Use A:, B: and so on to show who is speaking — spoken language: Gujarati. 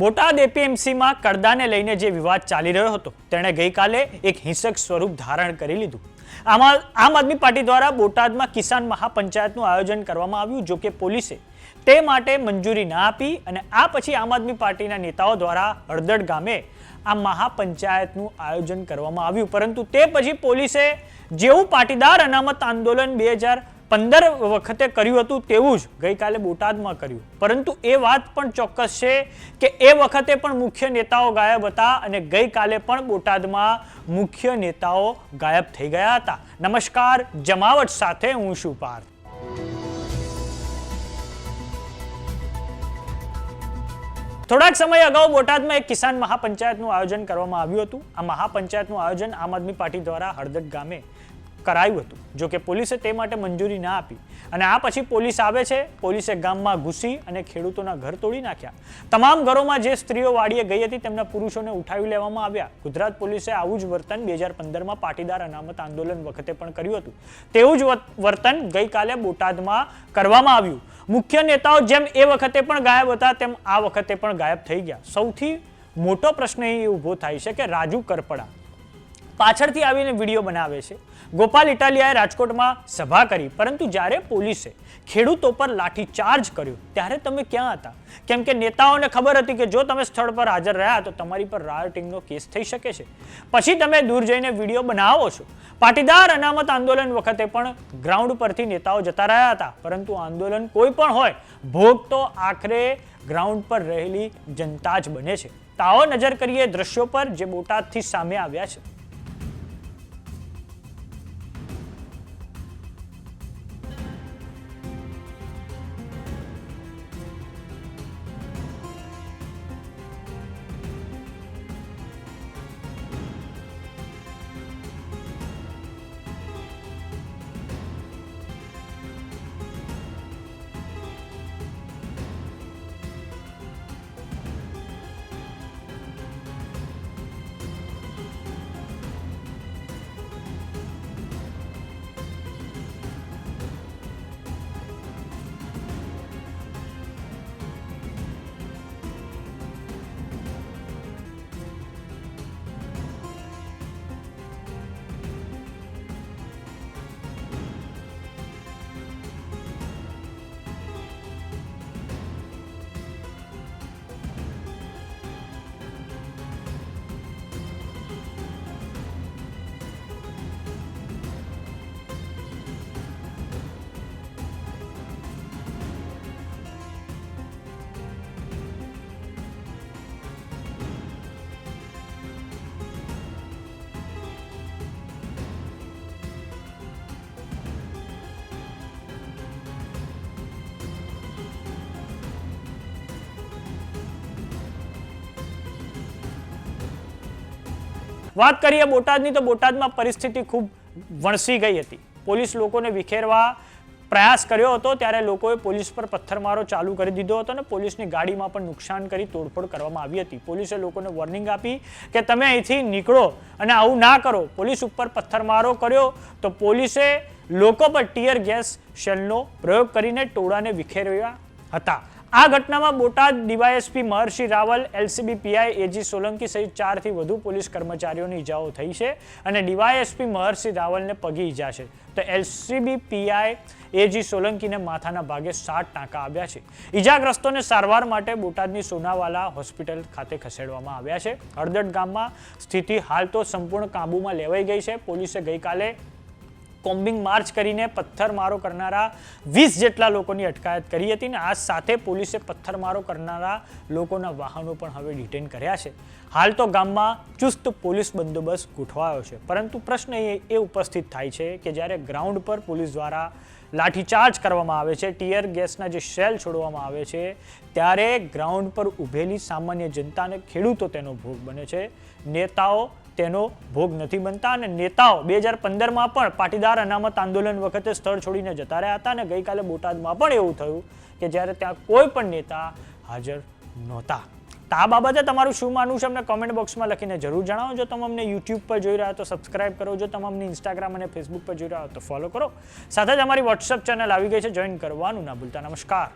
A: બોટાદ એપીએમસીમાં કડદાને લઈને જે વિવાદ ચાલી રહ્યો હતો, તેણે ગઈકાલે એક હિંસક સ્વરૂપ ધારણ કરી લીધું. આમાં આમ આદમી પાર્ટી દ્વારા બોટાદમાં કિસાન મહાપંચાયતનું આયોજન કરવામાં આવ્યું, જો કે પોલીસે તે માટે મંજૂરી ના આપી અને આ પછી આમ આદમી પાર્ટીના નેતાઓ દ્વારા હળદડ ગામે આ મહાપંચાયતનું આયોજન કરવામાં આવ્યું. પરંતુ તે પછી પોલીસે જેવું પાટીદાર અનામત આંદોલન બે હજાર પંદર વખતે કર્યું હતું તેવું જ ગઈકાલે બોટાદમાં કર્યું. પરંતુ એ વાત પણ ચોક્કસ છે કે એ વખતે પણ મુખ્ય નેતાઓ ગાયબ હતા અને ગઈકાલે પણ બોટાદમાં મુખ્ય નેતાઓ ગાયબ થઈ ગયા હતા. નમસ્કાર, જમાવટ સાથે હું છું પાર્થ. થોડાક સમય અગાઉ બોટાદમાં એક કિસાન મહાપંચાયતનું આયોજન કરવામાં આવ્યું હતું. આ મહાપંચાયતનું આયોજન આમ આદમી પાર્ટી દ્વારા હળદડ ગામે કરાયું હતું, જો કે પોલીસે તે માટે મંજૂરી ના આપી. અને આ પછી પોલીસ આવે છે, પોલીસે ગામમાં ઘૂસી અને ખેડૂતોના ઘર તોડી નાખ્યા. તમામ ઘરોમાં જે સ્ત્રીઓ વાડીએ ગઈ હતી, તેમના પુરુષોને ઉઠાવી લેવામાં આવ્યા. ગુજરાત પોલીસે આવું જ વર્તન બે હજાર પંદરમાં પાટીદાર અનામત આંદોલન વખતે પણ કર્યું હતું. તેવું જ વર્તન ગઈકાલે બોટાદમાં કરવામાં આવ્યું. મુખ્ય નેતાઓ જેમ એ વખતે પણ ગાયબ હતા, તેમ આ વખતે પણ ગાયબ થઈ ગયા. સૌથી મોટો પ્રશ્ન એ ઊભો થાય છે કે રાજુ કરપડા પાછળથી આવીને વીડિયો બનાવે છે. ગોપાલ ઇટાલિયાએ રાજકોટમાં સભા કરી, પરંતુ જ્યારે પોલીસે ખેડૂતો પર લાઠી ચાર્જ કર્યો, ત્યારે તમે ક્યાં હતા? કેમ કે નેતાઓને ખબર હતી કે જો તમે સ્થળ પર હાજર રહ્યા તો તમારી પર રાયોટિંગનો કેસ થઈ શકે છે. પછી તમે દૂર જઈને વીડિયો બનાવો છો. પાટીદાર અનામત આંદોલન વખતે પણ ગ્રાઉન્ડ પરથી નેતાઓ જતા રહ્યા હતા, પરંતુ આંદોલન કોઈ પણ હોય, ભોગ તો આખરે ગ્રાઉન્ડ પર રહેલી જનતા જ બને છે. તાઓ નજર કરીએ દ્રશ્યો પર જે બોટાદથી સામે આવ્યા છે. વાત કરીએ બોટાદની, તો બોટાદમાં પરિસ્થિતિ ખૂબ વણસી ગઈ હતી. પોલીસ લોકોને વિખેરવા પ્રયાસ કર્યો હતો, ત્યારે લોકોએ પોલીસ પર પથ્થરમારો ચાલુ કરી દીધો હતો અને પોલીસની ગાડીમાં પણ નુકસાન કરી તોડફોડ કરવામાં આવી હતી. પોલીસે લોકોને વોર્નિંગ આપી કે તમે અહીંથી નીકળો અને આવું ના કરો. પોલીસ ઉપર પથ્થરમારો કર્યો તો પોલીસે લોકો પર ટીયર ગેસ શેલનો પ્રયોગ કરીને ટોળાને વિખેરવ્યા હતા. આ ઘટનામાં Botad DYSP Maharshi Raval, LCB PI AG Solanki સહિત ચારથી વધુ પોલીસ કર્મચારીઓની ઈજાઓ થઈ છે અને ડીવાયએસપી મહર્ષિ રાવલને પગી ઈજા છે. તો એલસીબી પીઆઈ એજી સોલંકીને માથાના ભાગે સાત ટાંકા આવ્યા છે. ઈજાગ્રસ્તોને સારવાર માટે બોટાદની સોનાવાલા હોસ્પિટલ ખાતે ખસેડવામાં આવ્યા છે. હળદડ ગામમાં સ્થિતિ હાલ તો સંપૂર્ણ કાબૂમાં લેવાઈ ગઈ છે. પોલીસે ગઈકાલે કોમ્બિંગ માર્ચ કરીને પથ્થરમારો કરનારા વીસ જેટલા લોકોની અટકાયત કરી હતી ને આ સાથે પોલીસે પથ્થરમારો કરનારા લોકોના વાહનો પણ હવે ડિટેન કર્યા છે. હાલ તો ગામમાં ચુસ્ત પોલીસ બંદોબસ્ત ગોઠવાયો છે. પરંતુ પ્રશ્ન એ એ ઉપસ્થિત થાય છે કે જ્યારે ગ્રાઉન્ડ પર પોલીસ દ્વારા લાઠીચાર્જ કરવામાં આવે છે, ટીયર ગેસના જે શેલ છોડવામાં આવે છે, ત્યારે ગ્રાઉન્ડ પર ઊભેલી સામાન્ય જનતા અને ખેડૂતો તેનો ભોગ બને છે. નેતાઓ તેનો ભોગ નથી બનતા અને નેતાઓ બે હજાર પંદરમાં પણ પાટીદાર અનામત આંદોલન વખતે સ્થળ છોડીને જતા રહ્યા હતા અને ગઈકાલે બોટાદમાં પણ એવું થયું કે જ્યારે ત્યાં કોઈ પણ નેતા હાજર નહોતા. તો આ બાબતે તમારું શું માનવું છે? અમને કોમેન્ટ બોક્સમાં લખીને જરૂર જણાવો. જો તમે અમને યુટ્યુબ પર જોઈ રહ્યા તો સબસ્ક્રાઇબ કરો. જો તમે અમને ઇન્સ્ટાગ્રામ અને ફેસબુક પર જોઈ રહ્યા હો તો ફોલો કરો. સાથે જ અમારી વોટ્સઅપ ચેનલ આવી ગઈ છે. જોઈન કરવાનું ના ભૂલતા. નમસ્કાર.